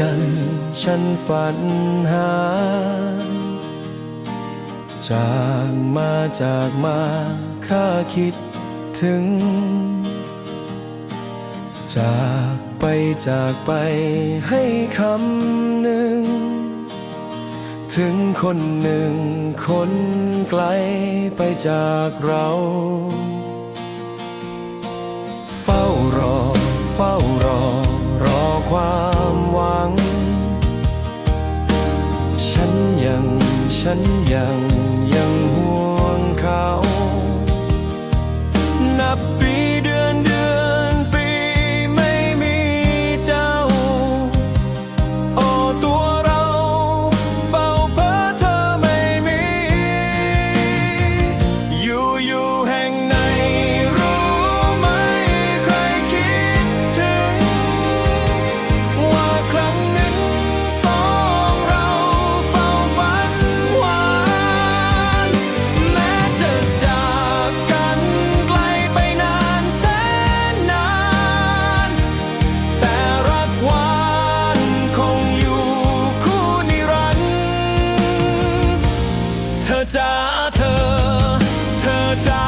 กัน ฉันฝันหา จากมาจากมาข้าคิดถึง จากไปจากไปให้คำหนึ่ง ถึงคนหนึ่งคนไกลไปจากเราเฝ้ารอ เฝ้ารอ 信仰 จาเธอ เธอจา